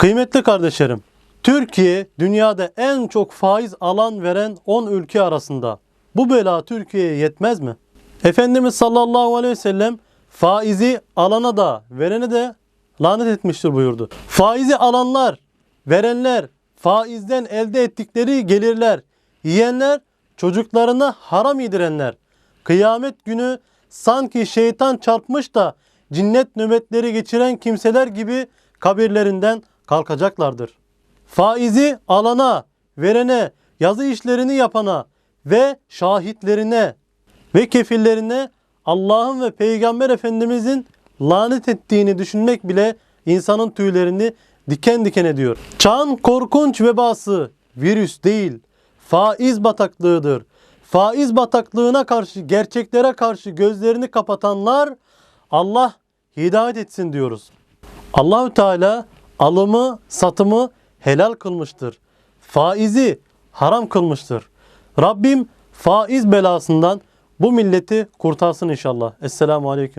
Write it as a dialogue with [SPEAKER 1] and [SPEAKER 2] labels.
[SPEAKER 1] Kıymetli kardeşlerim, Türkiye dünyada en çok faiz alan veren 10 ülke arasında. Bu bela Türkiye'ye yetmez mi? Efendimiz sallallahu aleyhi ve sellem faizi alana da verene de lanet etmiştir buyurdu. Faizi alanlar, verenler, faizden elde ettikleri gelirler, yiyenler, çocuklarına haram yedirenler. Kıyamet günü sanki şeytan çarpmış da cinnet nöbetleri geçiren kimseler gibi kabirlerinden kalkacaklardır. Faizi alana, verene, yazı işlerini yapana ve şahitlerine ve kefillerine Allah'ın ve Peygamber Efendimizin lanet ettiğini düşünmek bile insanın tüylerini diken diken ediyor. Çağın korkunç vebası virüs değil, faiz bataklığıdır. Faiz bataklığına karşı, gerçeklere karşı gözlerini kapatanlar Allah hidayet etsin diyoruz. Allahü Teala alımı, satımı helal kılmıştır. Faizi haram kılmıştır. Rabbim faiz belasından bu milleti kurtarsın inşallah. Esselamu Aleyküm.